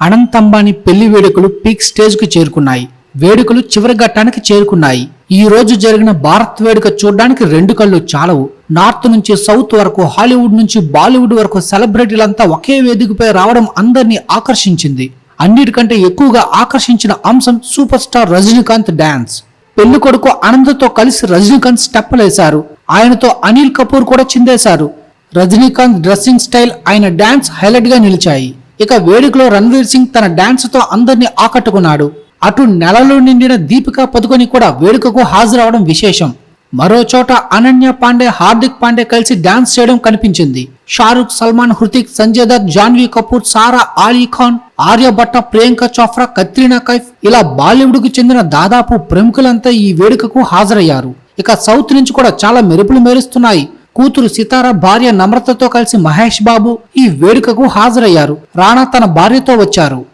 అనంత్ అంబానీ పెళ్ళి వేడుకలు పీక్ స్టేజ్కు చేరుకున్నాయి. వేడుకలు చివరి ఘట్టానికి చేరుకున్నాయి. ఈ రోజు జరిగిన భారత్ వేడుక చూడడానికి రెండు కళ్ళు చాలవు. నార్త్ నుంచి సౌత్ వరకు హాలీవుడ్ నుంచి బాలీవుడ్ వరకు సెలబ్రిటీలంతా ఒకే వేదికపై రావడం అందరినీ ఆకర్షించింది. అన్నిటికంటే ఎక్కువగా ఆకర్షించిన అంశం సూపర్ స్టార్ రజనీకాంత్ డాన్స్. పెళ్ళి కొడుకు ఆనంద్తో కలిసి రజనీకాంత్ స్టెప్పులేశారు. ఆయనతో అనిల్ కపూర్ కూడా చిందేశారు. రజనీకాంత్ డ్రెస్సింగ్ స్టైల్ ఆయన డాన్స్ హైలైట్గా నిలిచాయి. ఇక వేడుకలో రణ్వీర్ సింగ్ తన డాన్స్తో అందరినీ ఆకట్టుకున్నాడు. అటు నెలలో నిండిన దీపికా పదుకొని కూడా వేడుకకు హాజరవడం విశేషం. మరో చోట అనన్య పాండే హార్దిక్ పాండే కలిసి డాన్స్ చేయడం కనిపించింది. షారుఖ్ సల్మాన్ హృతిక్ సంజయ్ దత్ జాన్వీ కపూర్ సారా ఆలీ ఖాన్ ఆర్యభట్ట ప్రియాంక చోప్రా కత్రినా కైఫ్ ఇలా బాలీవుడ్కు చెందిన దాదాపు ప్రముఖులంతా ఈ వేడుకకు హాజరయ్యారు. ఇక సౌత్ నుంచి కూడా చాలా మెరుపులు మెరుస్తున్నాయి. కూతురు సితార భార్య నమ్రతతో కలిసి మహేష్ బాబు ఈ వేడుకకు హాజరయ్యారు. రాణా తన భార్యతో వచ్చారు.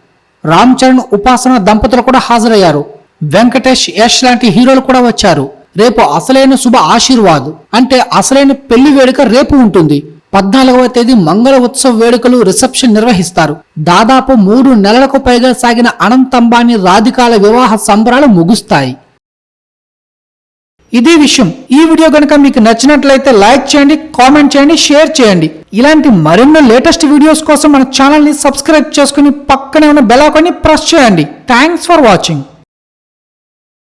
రామ్ చరణ్ ఉపాసన దంపతులు కూడా హాజరయ్యారు. వెంకటేష్ యష్ లాంటి హీరోలు కూడా వచ్చారు. రేపు అసలైన శుభ ఆశీర్వాద్ అంటే అసలైన పెళ్ళి వేడుక రేపు ఉంటుంది. పద్నాలుగవ తేదీ మంగళ ఉత్సవ వేడుకలు రిసెప్షన్ నిర్వహిస్తారు. దాదాపు మూడు నెలలకు పైగా సాగిన అనంత్ అంబానీ రాధికాల వివాహ సంబరాలు ముగుస్తాయి. ఇదే విషయం. ఈ వీడియో కనుక మీకు నచ్చినట్లయితే లైక్ చేయండి కామెంట్ చేయండి షేర్ చేయండి. ఇలాంటి మరెన్నో లేటెస్ట్ వీడియోస్ కోసం మన ఛానల్ని సబ్స్క్రైబ్ చేసుకుని పక్కనే ఉన్న బెల్ ఐకాన్ని ప్రెస్ చేయండి. Thanks for watching